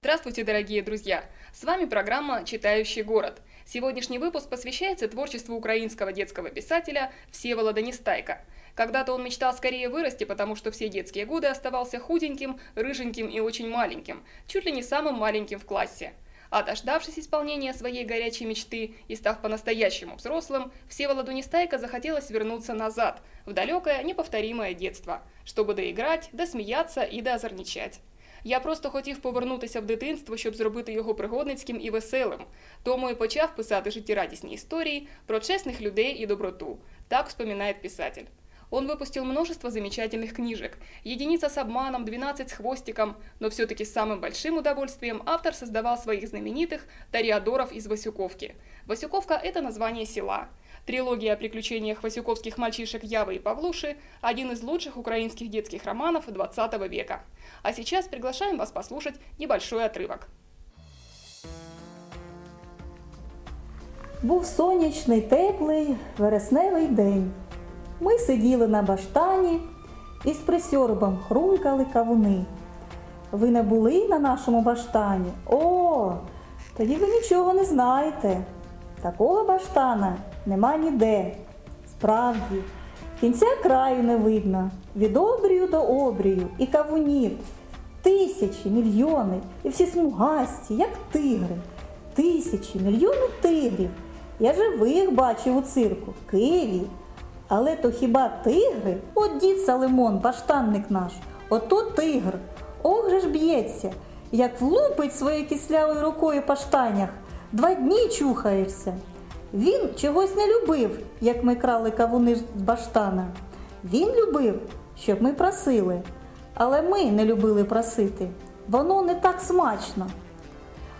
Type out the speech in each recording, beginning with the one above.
Здравствуйте, дорогие друзья! С вами программа «Читающий город». Сегодняшний выпуск посвящается творчеству украинского детского писателя Всеволода Нестайка. Когда-то он мечтал скорее вырасти, потому что все детские годы оставался худеньким, рыженьким и очень маленьким, чуть ли не самым маленьким в классе. А дождавшись исполнения своей горячей мечты и став по-настоящему взрослым, Всеволоду Нестайко захотелось вернуться назад, в далекое, неповторимое детство, чтобы доиграть, досміятися і доозорничать. Я просто хотів повернутися в дитинство, щоб зробити його пригодницьким і веселим. Тому і почав писати життєрадісні історії про чесних людей і доброту. Так вспоминає писатель. Он выпустил множество замечательных книжек. Единица с обманом, 12 с хвостиком, но все-таки с самым большим удовольствием автор создавал своих знаменитых Тореадоров из Васюковки. Васюковка – это название села. Трилогия о приключениях васюковских мальчишек Явы и Павлуши – один из лучших украинских детских романов 20 века. А сейчас приглашаем вас послушать небольшой отрывок. Був сонячний, теплий, вересневий день. Ми сиділи на баштані і з присьорбом хрумкали кавуни. Ви не були на нашому баштані? О, тоді ви нічого не знаєте. Такого баштана нема ніде. Справді, кінця краю не видно, від обрію до обрію і кавунів. Тисячі, мільйони, і всі смугасті, як тигри. Тисячі, мільйони тигрів. Я живих бачив у цирку в Києві. Але то хіба тигри? От дід Салимон, баштанник наш, ото тигр. Ох ж б'ється, як влупить своєю кислявою рукою по штанях, два дні чухаєшся. Він чогось не любив, як ми крали кавуни з баштана. Він любив, щоб ми просили. Але ми не любили просити. Воно не так смачно.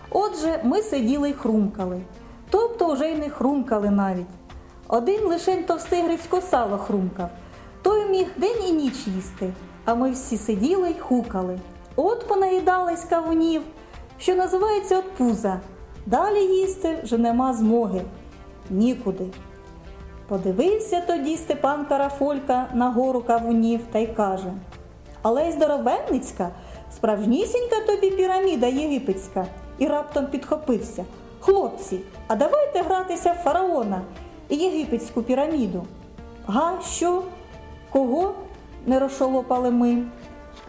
Отже, ми сиділи й хрумкали. Тобто вже й не хрумкали навіть. Один лишень товстий Грицько сало хрумкав. Той міг день і ніч їсти, а ми всі сиділи й хукали. От понаїдались кавунів, що називається от пуза. Далі їсти вже нема змоги. Нікуди. Подивився тоді Степан Карафолька на гору кавунів та й каже Але й здоровенницька, справжнісінька тобі піраміда єгипетська, і раптом підхопився. Хлопці, а давайте гратися в фараона єгипетську піраміду. Га, що? Кого? не розшолопали ми.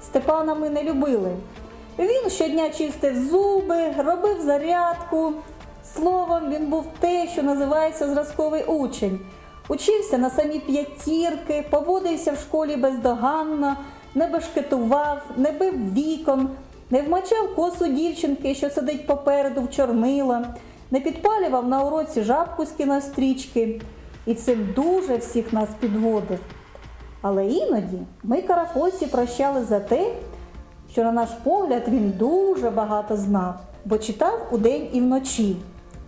Степана ми не любили. Він щодня чистив зуби, робив зарядку. Словом, він був те, що називається зразковий учень. Учився на самі п'ятірки, поводився в школі бездоганно, не бешкетував, не бив вікон, не вмачав косу дівчинки, що сидить попереду в чорнила, не підпалював на уроці жабку з кінострічки і цим дуже всіх нас підводив. Але іноді ми карафольці прощали за те, що, на наш погляд, він дуже багато знав, бо читав удень і вночі,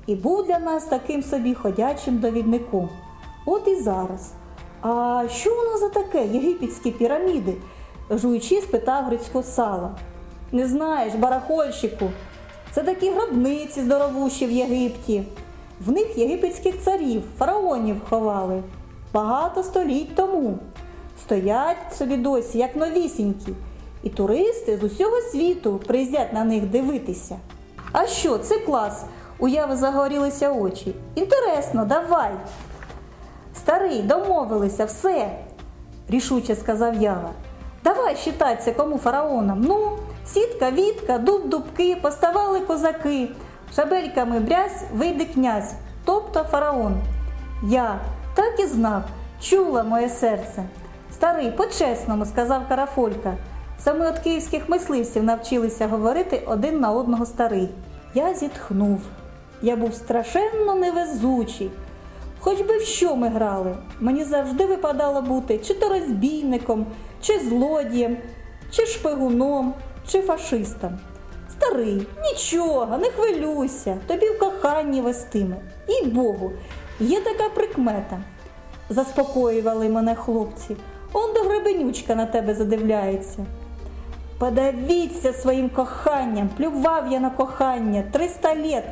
і був для нас таким собі ходячим довідником. От і зараз. А що воно за таке, єгипетські піраміди? жуючи, спитав Грицько сала. Не знаєш, барахольщику, це такі гробниці здоровущі в Єгипті. В них єгипетських царів, фараонів ховали багато століть тому. Стоять собі досі, як новісінькі, і туристи з усього світу приїздять на них дивитися. А що, це клас? У Яви загорілися очі. Інтересно, давай. Старий, домовилися, все, рішуче сказав Ява. Давай считаться кому фараоном. Ну, сітка, вітка, дуб, дубки, поставали козаки. Шабельками брязь, вийде князь, тобто фараон. Я так і знав, чула моє серце. Старий, по-чесному, сказав Карафолька. Саме от київських мисливців навчилися говорити один на одного старий. Я зітхнув. Я був страшенно невезучий. Хоч би в що ми грали, мені завжди випадало бути чи то розбійником, чи злодієм, чи шпигуном, чи фашистом. Старий, нічого, не хвилюйся, тобі в коханні вестиме. І Богу, є така прикмета. Заспокоювали мене хлопці. Он до гребенючка на тебе задивляється. Подавіться своїм коханням, плював я на кохання триста літ.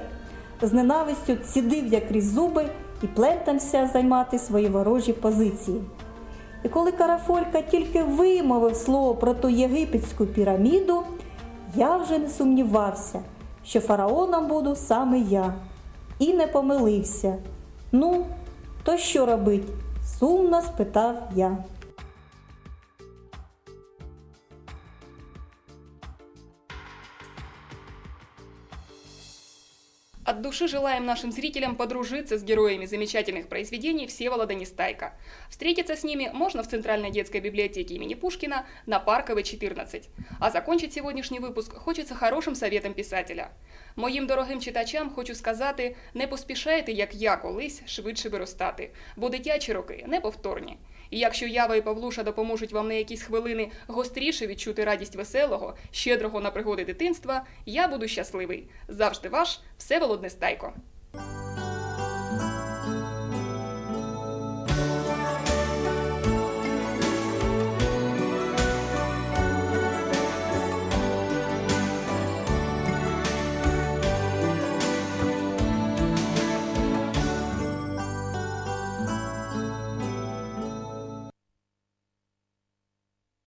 З ненавистю цідив я крізь зуби і плентався займати свої ворожі позиції. І коли Карафолька тільки вимовив слово про ту єгипетську піраміду, Я вже не сумнівався, що фараоном буду саме я, і не помилився. Ну, то що робить? сумно спитав я. От души желаем нашим зрителям подружиться с героями замечательных произведений Всеволода Нестайка. Встретиться с ними можно в Центральной детской библиотеке имени Пушкина на Парковой, 14. А закончить сегодняшний выпуск хочеться хорошим советом писателя. Моїм дорогим читачам хочу сказати, не поспішайте, як я колись, швидше виростати, бо дитячі роки неповторні. І якщо Ява і Павлуша допоможуть вам на якісь хвилини гостріше відчути радість веселого, щедрого на пригоди дитинства, я буду щасливий. Завжди ваш Всеволод Нестайко.